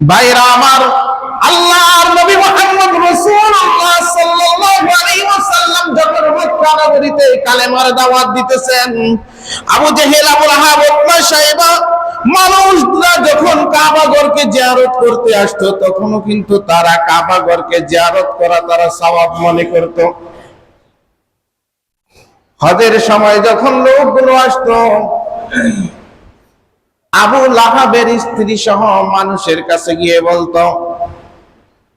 ভাইরা আমার, আল্লাহর নবী মুহাম্মদ রাসূলুল্লাহ সাল্লাল্লাহু আলাইহি ওয়াসাল্লাম যখন মক্কা নগরীতে কালেমার দাওয়াত দিতেছেন, আবু আবু মানুষরা যখন কাবা ঘরকে জিয়ারত করতে আসতো, তখনও কিন্তু তারা কাবা ঘরকে জিয়ারত করা তারা সওয়াব মনে করত। হজের সময় যখন লোকগুলো আসতো আবু লাহাবের স্ত্রী সহ মানুষের কাছে গিয়ে বলতো,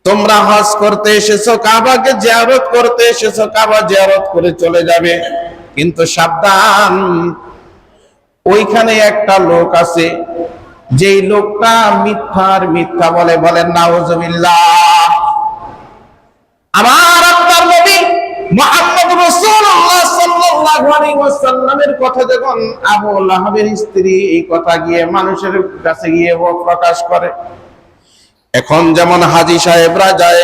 তোমরা হজ করতে এসেছ, কাবাকে জিয়ারত করতে এসেছ, কাবা জিয়ারত করে চলে যাবে। কিন্তু সাবধান, ওইখানে একটা লোক আছে, যেই লোকটা মিথ্যার মিথ্যা বলে বলেন নাউজুবিল্লাহ। কথা যখন আবু স্ত্রী এই কথা গিয়ে মানুষের কাছে গিয়ে প্রকাশ করে, এখন যেমন হাজী সাহেবরা যায়,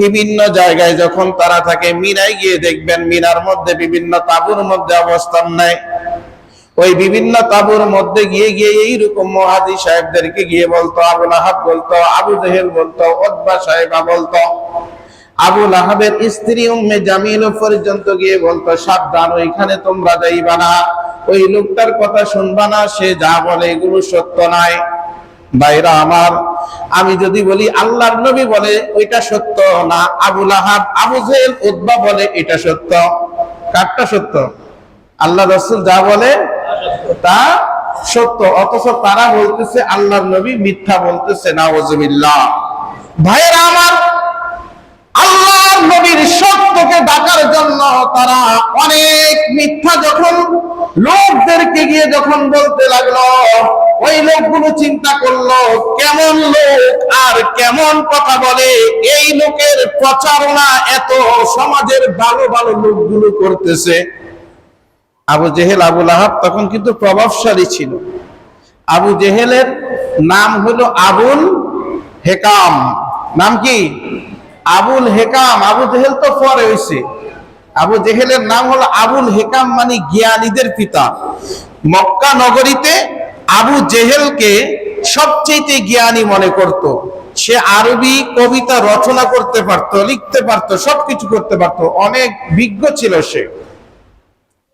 বিভিন্ন জায়গায় যখন তারা থাকে, মিনায় গিয়ে দেখবেন মিনার মধ্যে বিভিন্ন তাবুর মধ্যে অবস্থান নেয়। ওই বিভিন্ন তাবুর মধ্যে গিয়ে গিয়ে এইরকম মহাদি সাহেবদেরকে গিয়ে বলতো, আবু লাহাব বলতো, আবু জেহেল বলতো ওদবা সাহেবা বলতো। আবু লাহাবের স্ত্রী উম্মে জামিল পর্যন্ত গিয়ে বলতো, সাবধান, ওইখানে তোমরা যাইবা না। ওই লোকটার কথা শুনবা না, সে যা বলে এগুলো সত্য নয়। ভাইরা আমার, আমি যদি বলি, আল্লাহর নবী বলে ওইটা সত্য না, আবু লাহাব আবু জেহেল উদ্বা বলে এটা সত্য। কারটা সত্য? আল্লাহ রসুল যা বলে তা সত্য, অথচ তারা বলতেছে, আল্লাহর নবী মিথ্যা বলতেছে নাওজবিল্লাহ ভাইরা আমার নবীর সত্যকে ডাকার জন্য তারা অনেক মিথ্যা যখন লোকদেরকে গিয়ে যখন বলতে লাগল, ওই লোকগুলো চিন্তা করল, কেমন লোক আর কেমন কথা বলে? এই লোকের প্রচারণা এত সমাজের ভালো ভালো লোকগুলো করতেছে। আবু জেহেল আবুল আহাব তখন কিন্তু প্রভাবশালী ছিল। আবু জেহেলের নাম হলো আবুল হেকাম। নাম কি? আবুল হেকাম, আবু জেহেল তো পরে হয়েছে আবু জেহেলের নাম হলো আবুল হেকাম মানে জ্ঞানীদের পিতা। মক্কা নগরীতে আবু জেহেলকে সবচেয়ে জ্ঞানী মনে করত। সে আরবি কবিতা রচনা করতে পারত, লিখতে পারত, সবকিছু করতে পারত। অনেক বিজ্ঞ ছিল সে।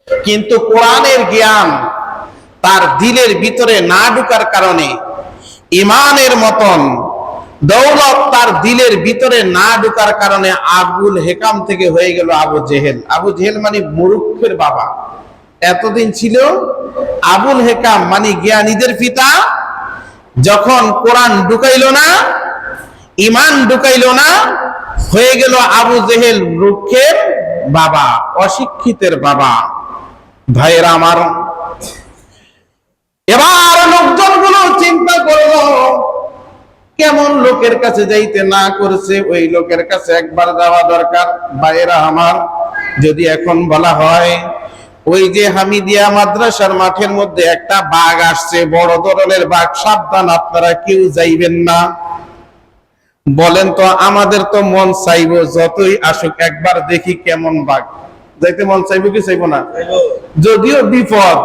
কিন্তু কোরআনের জ্ঞান তার দিলের ভিতরে না ঢুকার কারণে ইমানের মতন দৌলত তার দিলের ভিতরে না ঢুকার কারণে আবুল হেকাম থেকে হয়ে গেল আবু জেহেল। আবু জেহেল মানে মুরুক্ষের বাবা। এতদিন ছিল আবুল হেকাম মানে জ্ঞানীদের পিতা। যখন কোরআন ঢুকাইল না ইমান ঢুকাইল না, হয়ে গেল আবু জেহেল রুক্ষের বাবা, অশিক্ষিতের বাবা। ভাইয়েরা আমার, এবার লোকজনগুলো চিন্তা করল কেমন লোকের কাছে যাইতে না করছে ওই লোকের কাছে একবার যাওয়া দরকার। ভাইয়েরা আমার যদি এখন বলা হয় ওই যে হামিদিয়া মাদ্রাসার মাঠের মধ্যে একটা বাঘ আসছে বড় ধরনের বাঘ সাবধান আপনারা কেউ যাইবেন না। বলেন তো আমাদের তো মন চাইব যতই আসুক একবার দেখি কেমন বাঘ। যাইতে মন চাইব কি চাইব না? যদিও বিপদ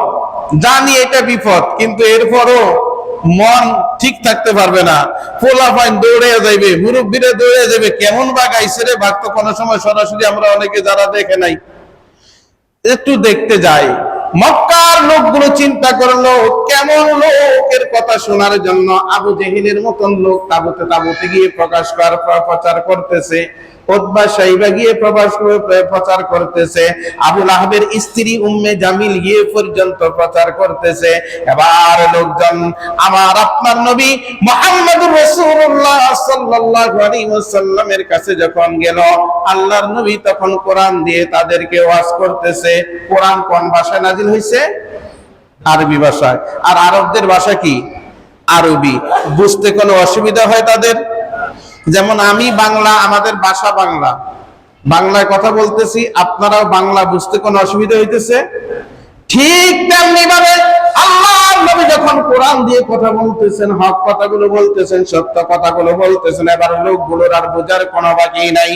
জানি এটা বিপদ কিন্তু এরপরও মন ঠিক থাকতে পারবে না। পোলা ফাইন দৌড়ে যাইবে, মুরব্বীরা দৌড়ে যাবে কেমন বাঘ আইসে রে বাঘ তো কোনো সময় সরাসরি আমরা অনেকে যারা দেখে নাই। একটু দেখতে যাই। মক্কার লোকগুলো চিন্তা করল, কেমন লোকের কথা শোনার জন্য আবু জেহিলের মতন লোক তাবুতে তাবুতে গিয়ে প্রকাশ কর প্রচার করতেছে। গিয়ে করে- প্রচার করতেছে। আবুল আহাবের স্ত্রী উম্মে জামিল গিয়ে পর্যন্ত প্রচার করতেছে। এবার লোকজন, আমার আপনার নবী কাছে যখন গেল, আল্লাহর নবী তখন কোরআন দিয়ে তাদেরকে ওয়াজ করতেছে। কোরআন কোন ভাষায় নাজিল হয়েছে আরবি ভাষায়। আর আরবদের ভাষা কি? আরবি। বুঝতে কোনো অসুবিধা হয় তাদের? যেমন আমি বাংলা, আমাদের ভাষা বাংলা। বাংলায় কথা বলতেছি, আপনারাও বাংলা বুঝতে কোনো অসুবিধা হইতেছে? ঠিক তেমনি ভাবে আল্লাহ নবী যখন কোরআন দিয়ে কথা বলতেছেন, হক কথাগুলো বলতেছেন, সত্য কথাগুলো বলতেছেন, এবার লোকগুলোর আর বোঝার কোনো বাকি নাই।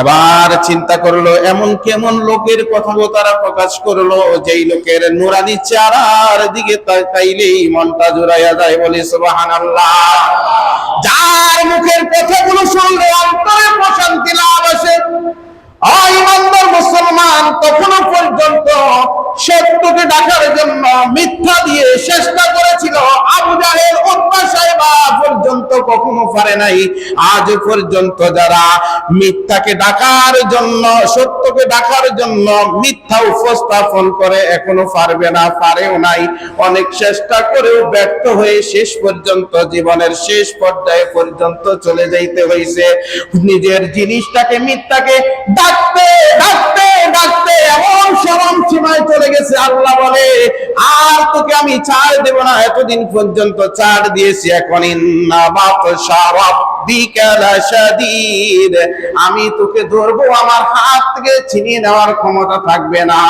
এবার চিন্তা করল, এমন কেমন লোকের কথা তারা প্রকাশ করল, যেই লোকের নুরানি চারার দিকে তাকাইলেই মনটা জুড়াইয়া যায় বলি সুবহানাল্লাহ। যার মুখের কথাগুলো শুনলে অন্তরে প্রশান্তি লাভ আসে। মুসলমান তখনও পর্যন্ত সত্যকে ডাকার জন্য মিথ্যা দিয়ে চেষ্টা করেছিল। আবু পর্যন্ত কখনো পারে নাই। আজ পর্যন্ত যারা মিথ্যাকে ডাকার জন্য, সত্যকে ডাকার জন্য মিথ্যা উপস্থাপন করে এখনও পারবে না, পারেও নাই। অনেক চেষ্টা করেও ব্যর্থ হয়ে শেষ পর্যন্ত, জীবনের শেষ পর্যায়ে পর্যন্ত চলে যাইতে হয়েছে নিজের জিনিসটাকে, মিথ্যাকে ডাকতে ডাকতে ডাকতে এমন সীমায় চলে গেছে, আল্লাহ বলে, আর তোকে আমি ছাড় দেব না, এতদিন পর্যন্ত ছাড় দিয়েছি, এখন আমি তোকে ধরবো, আমার হাত থেকে ছিনিয়ে নেওয়ার ক্ষমতা থাকবে না।